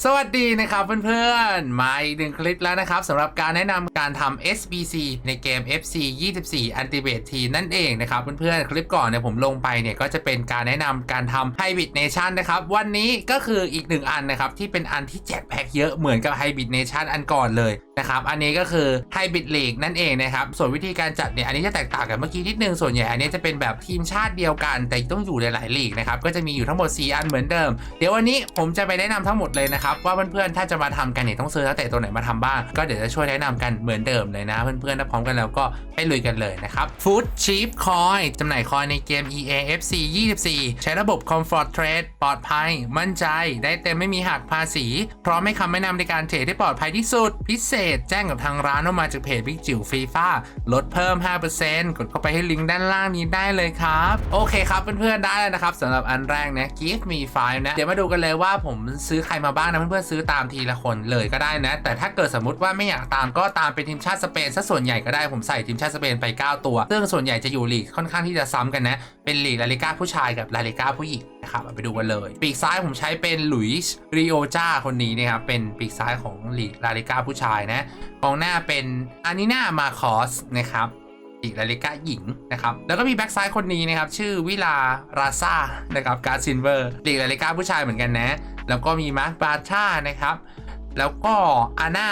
สวัสดีนะครับเพื่อนๆ มาอีกหนึ่งคลิปแล้วนะครับสำหรับการแนะนำการทำ SBC ในเกม FC 24 Ultimate Team นั่นเองนะครับเพื่อนๆ คลิปก่อนเนี่ยผมลงไปเนี่ยก็จะเป็นการแนะนำการทำ Hybrid Nation นะครับวันนี้ก็คืออีกหนึ่งอันนะครับที่เป็นอันที่แจกแพ็กเยอะเหมือนกับ Hybrid Nation อันก่อนเลยนะครับ อันนี้ก็คือ Hybrid League นั่นเองนะครับ ส่วนวิธีการจัดเนี่ย อันนี้จะแตกต่างกับเมื่อกี้นิดนึง ส่วนใหญ่อันนี้จะเป็นแบบทีมชาติเดียวกัน แต่ต้องอยู่ในหลายลีกนะครับ ก็จะมีอยู่ทั้งหมด 4 อันเหมือนเดิม เดี๋ยววันนี้ผมจะไปแนะนำทั้งหมดเลยนะครับ ว่าเพื่อนๆ ถ้าจะมาทำกันเนี่ยต้องซื้อตั้งแต่ตัวไหนมาทำบ้าง ก็เดี๋ยวจะช่วยแนะนำกันเหมือนเดิมเลยนะ เพื่อนๆ ถ้าพร้อมกันแล้วก็ไปลุยกันเลยนะครับ Food Cheap Coin จำหน่ายคอยในเกม EA FC 24 ใช้ระบบ Comfort Trade ปลอดภัย มั่นใจ ได้เต็มไม่มีหักภาษี พร้อมให้คำแนะนำในการเทรดที่ปลอดภัยที่สุดพิเศษแจ้งกับทางร้านว่ามาจากเพจบิ๊กจิ๋วฟีฟ่าลดเพิ่ม 5%กดเข้าไปให้ลิงก์ด้านล่างนี้ได้เลยครับ โอเคครับเพื่อนๆได้แล้วนะครับสำหรับอันแรกนะ Give me five นะ เดี๋ยวมาดูกันเลยว่าผมซื้อใครมาบ้างนะเพื่อนๆซื้อตามทีละคนเลยก็ได้นะ แต่ถ้าเกิดสมมติว่าไม่อยากตามก็ตามเป็นทีมชาติสเปนซะส่วนใหญ่ก็ได้ผมใส่ทีมชาติสเปนไป 9 ตัว ซึ่งส่วนใหญ่จะอยู่ลีกค่อนข้างที่จะซ้ำกันนะเป็นลีกลาลิก้าผู้ชายกับลาลิก้าผู้หญิง นะครับไปดูกันเลย ปีกซ้ายผมใช้เป็นหลุยส์ริโอจาคนนี้นะครับ เป็นปีกซ้ายของลีกลาลิก้าผู้ชายนะกองหน้าเป็นอานิน่ามาคอสนะครับอีกลาลิก้าหญิงนะครับ แล้วก็มีแบ็กซ้ายคนนี้นะครับ ชื่อวิลาราซานะครับการ์ซินเวอร์ลีกลาลิก้าผู้ชายเหมือนกันนะ แล้วก็มีมาร์คบาชานะครับ แล้วก็อาน่า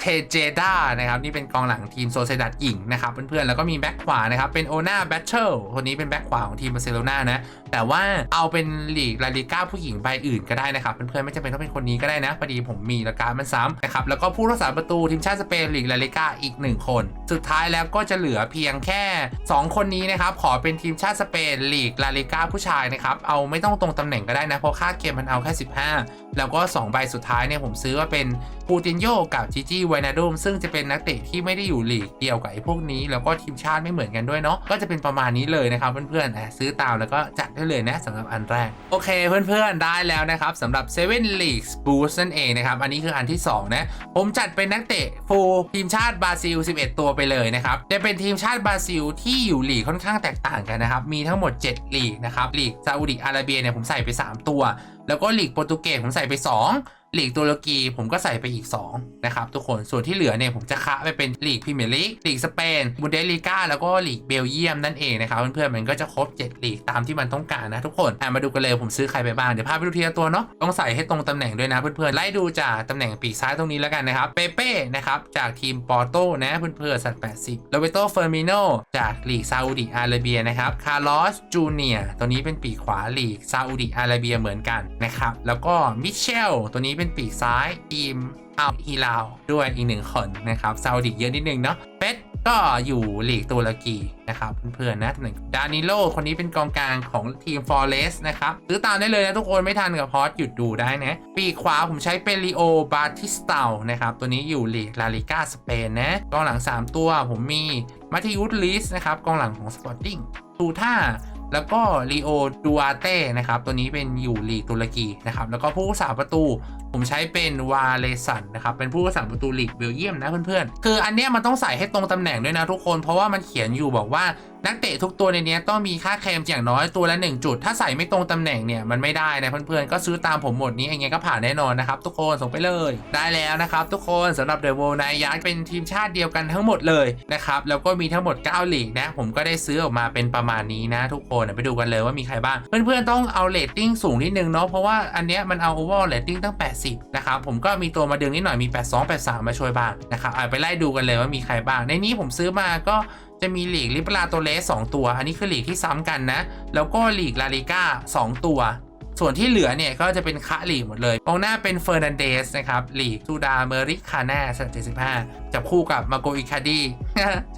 เทเจดานะครับนี่เป็นกองหลังทีมโซเซดัดหญิงนะครับเพื่อนๆแล้วก็มีแบ็กขวานะครับเป็นโอนาแบทเทิลคนนี้เป็นแบ็กขวาของทีมบาร์เซโลนานะแต่ว่าเอาเป็นลีกลาลิก้าผู้หญิงใบอื่นก็ได้นะครับเพื่อนๆไม่จำเป็นต้องเป็นคนนี้ก็ได้นะพอดีผมมีละการมันซ้ำนะครับแล้วก็ผู้รักษาประตูทีมชาติสเปนลีกลาลิก้าอีก 1 คน สุดท้ายแล้วก็จะเหลือเพียงแค่ 2 คนนี้นะครับขอเป็นทีมชาติสเปนลีกลาลิก้าผู้ชายนะครับเอาไม่ต้องตรงตำแหน่งก็ได้นะเพราะค่าเกมมันเอาแค่ 15 แล้วก็2ใบสุดท้ายเนี่ยผมซื้อว่าเป็นปูตินโยกับจิจี้ไวนาดุมซึ่งจะเป็นนักเตะที่ไม่ได้อยู่ลีกเดียวกับไอ้พวกนี้ แล้วก็ทีมชาติไม่เหมือนกันด้วยเนาะก็จะเป็นประมาณนี้เลยนะครับเพื่อนๆอะซื้อตามแล้วก็จัดได้เลยนะสำหรับอันแรก โอเคเพื่อนๆได้แล้วนะครับสำหรับ7 Leagues Boost นั่นเองนะครับ อันนี้คืออันที่ 2 นะ ผมจัดเป็นนักเตะฟูทีมชาติบราซิล 11 ตัวไปเลยนะครับจะเป็นทีมชาติบราซิลที่อยู่ลีกค่อนข้างแตกต่างกันนะครับมีทั้งหมด 7 ลีกนะครับลีกซาอุดิอาระเบียเนี่ยผมใส่ไป 3 ตัว แล้วก็ลีกโปรตุเกสผมใส่ไป 2 ลีกตุรกีผมก็ใส่ไปอีก 2 นะครับ ทุกคนส่วนที่เหลือเนี่ยผมจะคะไปเป็นลีกพรีเมียร์ลีกลีกสเปนบุนเดสลีกาแล้วก็ลีกเบลเยียมนั่นเองนะครับเพื่อนๆมันก็จะครบ7ลีกตามที่มันต้องการนะทุกคนมาดูกันเลยผมซื้อใครไปบ้างเดี๋ยวพาไปดูทีละตัวเนาะต้องใส่ให้ตรงตำแหน่งด้วยนะเพื่อนๆไล่ดูจากตำแหน่งปีกซ้ายตรงนี้แล้วกันนะครับเปเป้นะครับจากทีมปอร์โตนะเพื่อนๆสัตว์80โรเบโตเฟอร์มิโนจากลีกซาอุดิอาระเบียนะครับคาร์ลอสจูเนียตัวนี้เป็นปีกขวาลีกซาอุดิอาระเบียเหมือนกันนะครับแล้วก็มิเชลตัวนี้เป็นปีกซ้ายทีมอัลฮิลาวด้วยอีกหนึ่งคนนะครับซาอุดิเยอะนิดนึงเนาะเป็ดก็อยู่ลีกตุรกีนะครับเพื่อนๆนะตำแหน่งดานิโลคนนี้เป็นกองกลางของทีมฟอร์เรสนะครับซื้อตามได้เลยนะทุกคนไม่ทันกับพอสหยุดดูได้นะปีขวาผมใช้เป็นลีโอบาติสตาลนะครับตัวนี้อยู่ลีกลาลิก้าสเปนนะกองหลัง 3 ตัวผมมีมาทิอุสลิสนะครับกองหลังของสปอร์ติ้งตูท่า แล้วก็ลีโอดูอาเต้นะครับ ตัวนี้เป็นอยู่ลีกตุรกีนะครับ แล้วก็ผู้รักษาประตูผมใช้เป็นวาเลสันนะครับ เป็นผู้รักษาประตูลีกเบลเยียมนะเพื่อนๆ คืออันเนี้ยมันต้องใส่ให้ตรงตำแหน่งด้วยนะทุกคน เพราะว่ามันเขียนอยู่บอกว่า นักเตะทุกตัวในนี้ต้องมีค่าเคลมอย่างน้อยตัวละ1จุด ถ้าใส่ไม่ตรงตำแหน่งเนี่ยมันไม่ได้นะเพื่อนๆก็ซื้อตามผมหมดนี้ยังไงก็ผ่านแน่นอนนะครับทุกคนส่งไปเลย ได้แล้วนะครับทุกคนสำหรับเดอะโวลนายยักษ์เป็นทีมชาติเดียวกันทั้งหมดเลยนะครับแล้วก็มีทั้งหมด9ลีกนะผมก็ได้ซื้อออกมาเป็นประมาณนี้นะทุกคนไปดูกันเลยว่ามีใครบ้าง เพื่อนๆต้องเอาเรตติ้งสูงนิดนึงเนาะเพราะว่าอันเนี้ยมันเอา overall rating ตั้ง 80 นะครับผมก็มีตัวมาดึงนิดหน่อยมี 82 83 มาช่วยบ้างนะครับเอาไปไล่ดูกันเลยว่ามีใครบ้าง ในนี้ผมซื้อมาก็ จะมีหลีกลิปลาโตเลส2ตัว อันนี้คือหลีกที่ซ้ำกันนะ แล้วก็หลีกลาลิก้า2 ตัว ส่วนที่เหลือเนี่ยก็จะเป็นคะลีกหมดเลยกองหน้าเป็นเฟอร์นันเดสนะครับหลีกซูดาเมริคาน่าสัน75จับคู่กับมาโกอิคาดี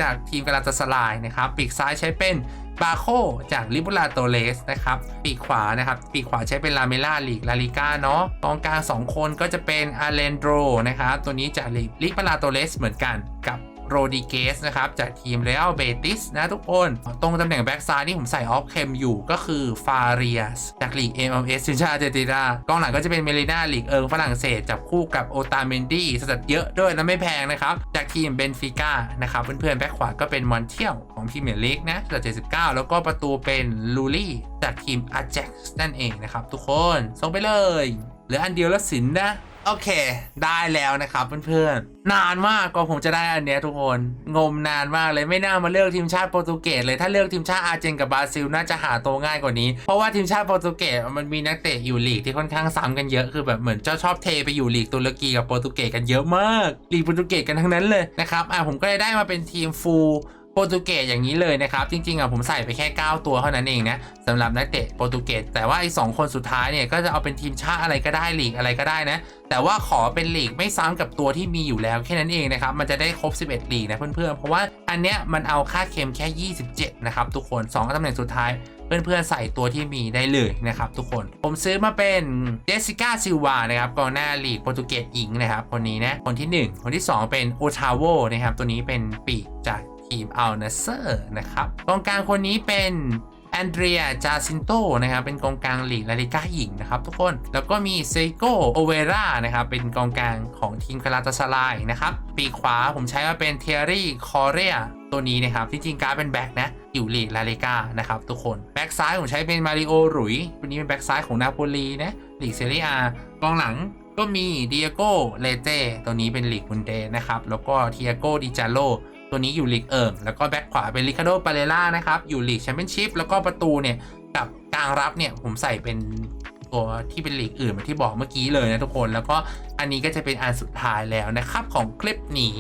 จากทีมกาลาตาสลายนะครับปีกซ้ายใช้เป็นบาโคจากลิบูลาโตเลสนะครับปีกขวานะครับปีกขวาใช้เป็นลาเมล่าลีกลาลิก้าเนาะกองกลาง2คนก็จะเป็นอาเลนโดรนะครับตัวนี้จากลีกลิบูลาโตเลสเหมือนกันกับ โรดิเกสนะครับจากทีมเรอัลเบติสนะทุกคน ตรงตำแหน่งแบ็กซ้ายที่ผมใส่ออฟเคมอยู่ก็คือฟาเรียสจากลีก MLS ทีมชาติเจตินากองหลังก็จะเป็นเมลิน่าลีกเอิงฝรั่งเศสจับคู่กับโอตาเมนดี้สตัดเยอะด้วยและไม่แพงนะครับ จากทีมเบนฟิก้านะครับเพื่อนๆแบ็กขวาก็เป็นมอนเทียลของพรีเมียร์ลีกนะสตัด79แล้วก็ประตูเป็นลูลี่จากทีมอา j จ็กนั่นเองนะครับทุกคนส่งไปเลยเหลืออันเดียวแล้วสินนะ โอเค ได้แล้วนะครับเพื่อนๆ นานมากกว่าผมจะได้อันเนี้ยทุกคน งมนานมากเลยไม่น่ามาเลือกทีมชาติโปรตุเกสเลย ถ้าเลือกทีมชาติอาร์เจนกับบราซิลน่าจะหาตัวง่ายกว่านี้ เพราะว่าทีมชาติโปรตุเกสมันมีนักเตะอยู่ลีกที่ค่อนข้างซ้ำกันเยอะ คือแบบเหมือนเจ้าชอบเทไปอยู่ลีกตุรกีกับโปรตุเกสกันเยอะมาก ลีกโปรตุเกสกันทั้งนั้นเลยนะครับ อะผมก็เลยได้มาเป็นทีมฟูล โปรตุเกสอย่างนี้เลยนะครับ จริงๆอะผมใส่ไปแค่ 9 ตัวเท่านั้นเองนะสำหรับนักเตะโปรตุเกสแต่ว่าไอ้สองคนสุดท้ายเนี่ยก็จะเอาเป็นทีมชาติอะไรก็ได้ลีกอะไรก็ได้นะ แต่ว่าขอเป็นลีกไม่ซ้ำกับตัวที่มีอยู่แล้วแค่นั้นเองนะครับ มันจะได้ครบ 11 ลีกนะเพื่อนๆเพราะว่าอันเนี้ยมันเอาค่าเค็มแค่ 27 นะครับทุกคน2ตำแหน่งสุดท้ายเพื่อนๆใส่ตัวที่มีได้เลยนะครับทุกคน ผมซื้อมาเป็นเจสสิก้าซิลวานะครับกองหน้าลีกโปรตุเกสหญิงนะครับคนนี้นะคนที่ 1 คนที่ 2 เป็นโอชาโวนะครับตัวนี้เป็นปีกจาก ทีมอัลนาเซอร์นะครับกองกลางคนนี้เป็นแอนเดรีย จาซินโต นะครับ เป็นกองกลางลีกลาลิก้าหญิงนะครับทุกคน แล้วก็มีเซโกโอเวรา นะครับ เป็นกองกลางของทีมคาราตาซาลายนะครับ ปีขวาผมใช้มาเป็นเทียรี่ คอเรีย ตัวนี้นะครับ ที่จริงการเป็นแบ็กนะ อยู่ลีกลาเลกานะครับทุกคน แบ็กซ้ายผมใช้เป็นมาริโอหรุยตัวนี้เป็นแบ็กซ้ายของนาโปลีนะ ลีกเซเรียกองหลังก็มีเดียโกเลเต้ตัวนี้เป็นลีกบุนเดนะครับ แล้วก็เทียโกดิจาโล ตัวนี้อยู่ลีกเอิงแล้วก็แบ็คขวาเป็นลิคาโดปาเรล่านะครับ อยู่ลีกแชมเปี้ยนชิพแล้วก็ประตูเนี่ยกับกลางรับเนี่ยผมใส่เป็นตัวที่เป็นลีกอื่นเหมือนที่บอกเมื่อกี้เลยนะทุกคนแล้วก็ อันนี้ก็จะเป็นอันสุดท้ายแล้วนะครับของคลิปนี้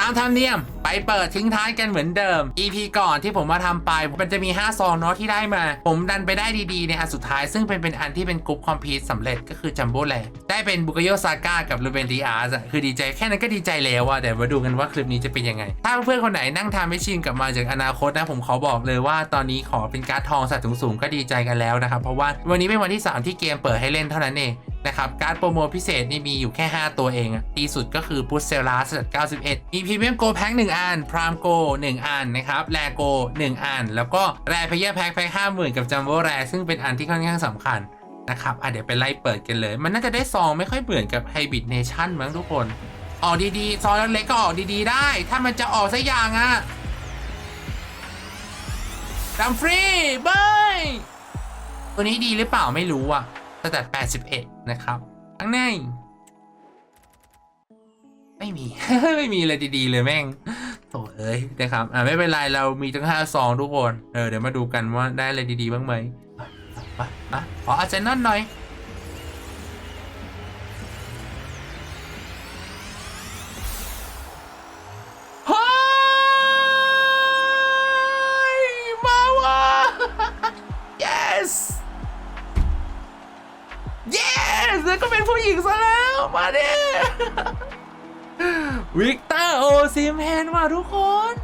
ตามธรรมเนียมไปเปิดทิ้งท้ายกันเหมือนเดิม EP ก่อนที่ผมมาทำไป มันจะมี 5 ซองเนาะที่ได้มา ผมดันไปได้ดีๆ ในอันสุดท้าย ซึ่งเป็นเป็นอันที่เป็นกรุ๊ปคอมพีทสำเร็จก็คือจัมโบ้แลได้เป็นบุกโยซาก้ากับลูเบนดีอาร์สคือดีใจแค่นั้นก็ดีใจแล้วอะแต่มาดูกันว่าคลิปนี้จะเป็นยังไง ถ้าเพื่อนคนไหนนั่งทำไม่ชินกลับมาจากอนาคตนะผมขอบอกเลยว่าตอนนี้ขอเป็นการ์ดทองสัตว์สูงๆก็ดีใจกันแล้วนะครับเพราะว่าวันนี้เป็นวันที่สามที่เกมเปิดให้เล่นเท่านั้นเอง นะครับ การ์ดโปรโมพิเศษนี่มีอยู่แค่ 5 ตัวเองดีสุดก็คือพุทเซลลาส91 มีพรีเมียมโกแพ็ค1อันพรามโก1อันนะครับแรโก1อัน แล้วก็แรเพเยอร์แพ็คแพ็ค50,000กับจัมโบ้แรซึ่งเป็นอันที่ค่อนข้างสำคัญนะครับอะเดี๋ยวไปไล่เปิดกันเลย มันน่าจะได้ซองไม่ค่อยเหมือนกับไฮบิ t เนชั่นมั้งทุกคน ออกดีๆ ซองเล็กๆก็ออกดีๆ ได้ ถ้ามันจะออกสักอย่างอะดัมฟรีเบยตัวนี้ดีหรือเปล่าไม่รู้อะสแตท81 นะครับข้างใน ไม่มี ไม่มีอะไรดีๆเลยแม่งโถ่เอ้ยนะครับอ่าไม่เป็นไรเรามีทั้ง5ซองทุกคน เออเดี๋ยวมาดูกันว่าได้อะไรดีๆบ้างไหมมามาขออาจจะนั่นหน่อย แล้วก็เป็นผู้หญิงซะแล้ว มาดิวิกเตอร์โอซิมเฮนว่ะทุกคน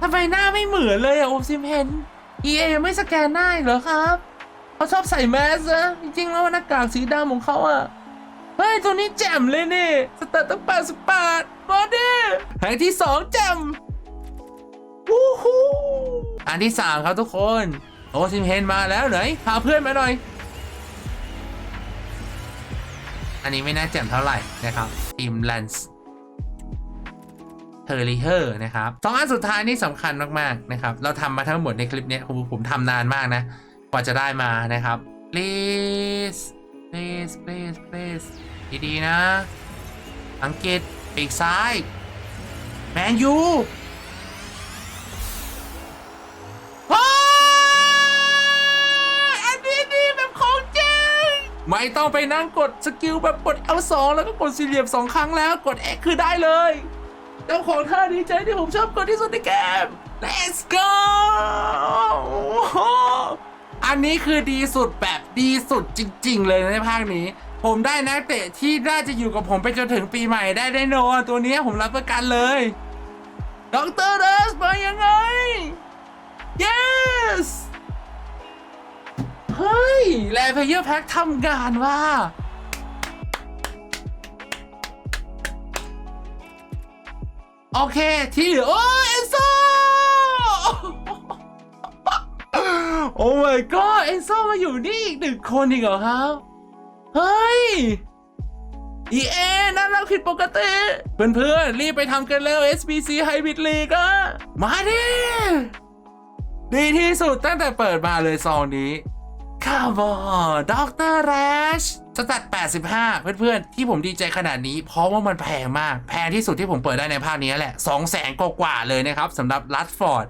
ทำไมหน้าไม่เหมือนเลยอะโอซิมเฮน EA ยังไม่สแกนหน้าอีกเหรอครับเขาชอบใส่แมสนะจริงๆแล้วหน้ากากสีดำของเขาอะเฮ้ย ตัวนี้แจ่มเลยนี่ สเตตตั้งแปดสิบแปดมาดิแห่งที่สองแจ่มวู้ฮู้อันที่สามครับทุกคน โอซิมเฮนมาแล้วไหนพาเพื่อนมาหน่อย อันนี้ไม่น่าแจ่มเท่าไหร่นะครับทีมแลนส์เทอร์ริเฮอร์นะครับสองอันสุดท้ายนี่สำคัญมากๆนะครับ เราทำมาทั้งหมดในคลิปนี้ผมผมทำนานมากนะ กว่าจะได้มานะครับ please please please please ดีๆนะ อังกฤษปีกซ้าย แมนยู ไม่ต้องไปนั่งกดสกิลแบบกด L2 แล้วก็กดสี่เหลี่ยมสองครั้งแล้วกด X คือได้เลยเจ้าของท่าดีใจที่ผมชอบกดที่สุดในเกม Let's go อันนี้คือดีสุดแบบดีสุดจริง ๆ เลยในภาคนี้ ผมได้นักเตะที่น่าจะอยู่กับผมไปจนถึงปีใหม่ได้แน่นอนตัวนี้ผมรับประกันเลยดรเดสมายังไง yes ฮ้ย แลเพเยอร์แพ็คทำงานว่า โอเค ที่เหลือ โอ้เอนโซ โอ้ my god เอนโซมาอยู่นี่อีกหนึ่งคนอีกเหรอครับ เฮ้ย EA น่ารักผิดปกติ เพื่อนๆ รีบไปทำกันแล้ว SBC Hybrid League มาดิ ดีที่สุดตั้งแต่เปิดมาเลยซองนี้ Come on ดรแรชสแตท85 เพื่อนๆ ที่ผมดีใจขนาดนี้ เพราะว่ามันแพงมาก แพงที่สุดที่ผมเปิดได้ในภาคนี้แหละ2 0 0แสนกว่าเลยนะครับสำหรับลัดฟอร์ด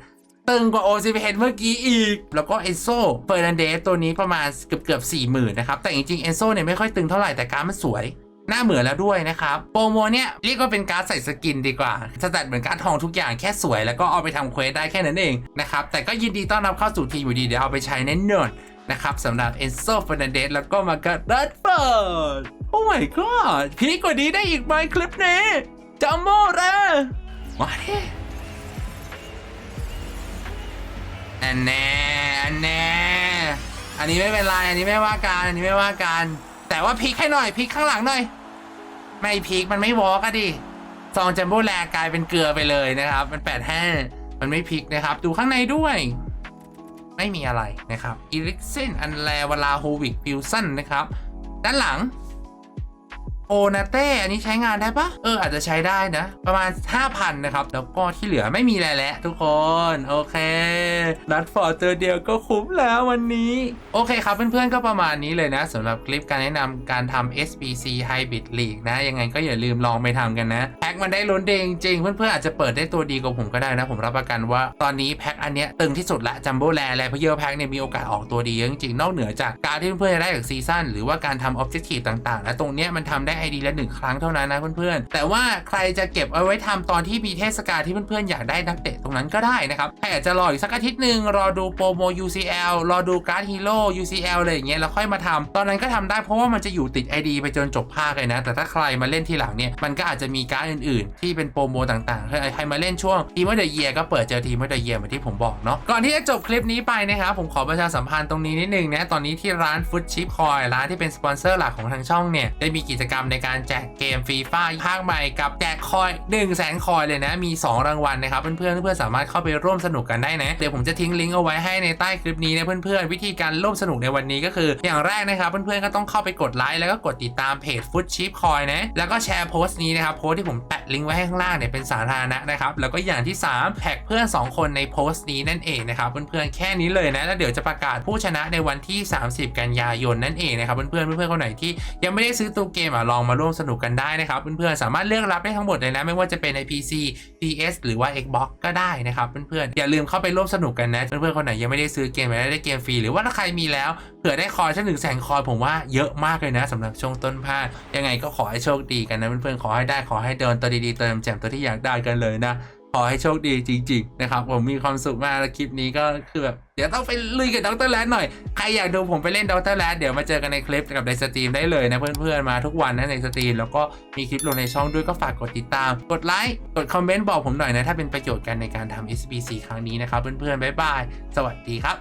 ตึงกว่าโอซิเเมื่อกี้อีก แล้วก็เอนโซเฟอร์นันเดสตัวนี้ประมาณเกือบเกือบสี่หมื่นนะครับ แต่จริงๆเอนโซเนี่ยไม่ค่อยตึงเท่าไหร่แต่การดมันสวย หน้าเหมือนแล้วด้วยนะครับ โปรโมเนี่ยเรียกว่าเป็นการดใส่สกินดีกว่าสแตทเหมือนการทองทุกอย่างแค่สวย แล้วก็เอาไปทำเควสได้แค่นั้นเองนะครับ แต่ก็ยินดีต้อนรับเข้าสู่ทีมอยู่ดีเดี๋ยวเอาไปใช้แน่นอน นะครับสำหรับเอนโซฟอนันเดสแล้วก็มาการ์ดัตเฟิร์ดโอ้ my god พีกว่านี้ได้อีกไหมคลิปนี้จัมโบ้เลยมาดิอันแน่อันแน่อันนี้ไม่เป็นไรอันนี้ไม่ว่ากันอันนี้ไม่ว่ากันแต่ว่าพลิกให้หน่อยพลิกข้างหลังหน่อย ไม่พลิกมันไม่วอล์กอะดิซองจัมโบ้แลกลายเป็นเกลือไปเลยนะครับ มันแปดห้ามันไม่พลิกนะครับ ดูข้างในด้วย ไม่มีอะไรนะครับอีลิกเซนอันแลวลาโฮวิกฟิวสันนะครับด้านหลัง โอนาเต้อันนี้ใช้งานได้ปะเอออาจจะใช้ได้นะ ประมาณ 5,000 นะครับ แล้วก็ที่เหลือไม่มีอะไรแล้วทุกคน โอเคนัดฟอร์ดตัวเดียวก็คุ้มแล้ววันนี้ โอเคครับเพื่อนๆก็ประมาณนี้เลยนะสำหรับคลิปการแนะนำการทำ SBC Hybrid League นะ ยังไงก็อย่าลืมลองไปทำกันนะแพ็คมันได้ลุ้นเดงจริงเพื่อนๆอาจจะเปิดได้ตัวดีกว่าผมก็ได้นะผมรับประกันว่าตอนนี้แพ็คอันเนี้ยตึงที่สุดละจัมโบ้แลและเพเยอร์แพ็คเนี่ยมีโอกาสออกตัวดีจริงๆนอกเหนือจากการที่เพื่อนๆจะได้จากซีซั่นหรือว่าการทำออบเจกตีฟต่างๆ และตรงเนี้ยมันทำได้ได้ไอดีละหนึ่งครั้งเท่านั้นนะเพื่อนๆ แต่ว่าใครจะเก็บเอาไว้ทำตอนที่มีเทศกาลที่เพื่อนๆ อยากได้นักเตะตรงนั้นก็ได้นะครับใครอาจจะรออีกสักอาทิตย์หนึ่งรอดูโปรโม UCL รอดูการ์ดฮีโร่ UCL อะไรอย่างเงี้ยแล้วค่อยมาทำตอนนั้นก็ทำได้เพราะว่ามันจะอยู่ติด ID ไปจนจบภาคเลยนะ แต่ถ้าใครมาเล่นทีหลังเนี่ยมันก็อาจจะมีการ์ดอื่นๆ ที่เป็นโปรโมต่างๆใครใครมาเล่นช่วงทีมเมอร์เดเยียก็เปิดเจอทีมเมอร์เดเยียเหมือนที่ผมบอกเนาะก่อนที่จะจบคลิปนี้ไปนะครับผมขอประชาสัมพันธ์ตรงนี้นิดนึงนะตอนนี้ที่ร้านฟุตชิปคอยร้านที่เป็นสปอนเซอร์หลักของทางช่องเนี่ยได้มีกิจกรรมในการแจกเกมฟรีฟ้าภาคใหม่กับแจกคอย1 0 0 0 0แสนคอยเลยนะ มี 2 รางวัลนะครับ เพื่อนๆเพื่อนๆสามารถเข้าไปร่วมสนุกกันได้นะ เดี๋ยวผมจะทิ้งลิงก์เอาไว้ให้ในใต้คลิปนี้นะเพื่อนๆ วิธีการร่วมสนุกในวันนี้ก็คือ อย่างแรกนะครับ เพื่อนๆก็ต้องเข้าไปกดไลค์แล้วก็กดติดตามเพจฟุตชิปคอยนะ แล้วก็แชร์โพสต์นี้นะครับโพสต์ที่ผมแปะลิงก์ไว้ให้ข้างล่างเนี่ยเป็นสาธารณะนะครับแล้วก็อย่างที่ 3 แท็กเพื่อน 2 คนในโพสต์นี้นั่นเองนะครับเพื่อนๆแค่นี้เลยนะแล้วเดี๋ยวจะประกาศผู้ชนะในวันที่ 30 กันยายนนั่นเองนะครับเพื่อนๆเพื่อนๆคนไหนที่ยังไม่ได้ซื้อตัวเกมอะลองมาร่วมสนุกกันได้นะครับเพื่อนๆสามารถเลือกรับได้ทั้งหมดเลยนะไม่ว่าจะเป็นใน PC PS หรือว่า Xbox ก็ได้นะครับเพื่อนๆอย่าลืมเข้าไปร่วมสนุกกันนะ เพื่อนๆคนไหนยังไม่ได้ซื้อเกมไม่ได้เกมฟรีหรือว่าถ้าใครมีแล้วเผื่อได้คอยสักหนึ่งแสนคอยผมว่าเยอะมากเลยนะสำหรับช่วงต้นภาคยังไงก็ขอให้โชคดีกันนะเพื่อนๆขอให้ได้ขอให้เดินตัวดีๆเติมแจ่มตัวที่อยากได้กันเลยนะ ขอให้โชคดีจริง ๆ นะครับ ผมมีความสุขมากและคลิปนี้ก็คือแบบเดี๋ยวต้องไปลุยกับดรแลดหน่อย ใครอยากดูผมไปเล่นดรแลดเดี๋ยวมาเจอกันในคลิปกับในสตรีมได้เลยนะเพื่อนๆมาทุกวันนะในสตรีมแล้วก็มีคลิปลงในช่องด้วยก็ฝากกดติดตาม กดไลค์กดคอมเมนต์บอกผมหน่อยนะ ถ้าเป็นประโยชน์กันในการทำ SBC ครั้งนี้นะครับเพื่อนๆบ๊ายบายสวัสดีครับ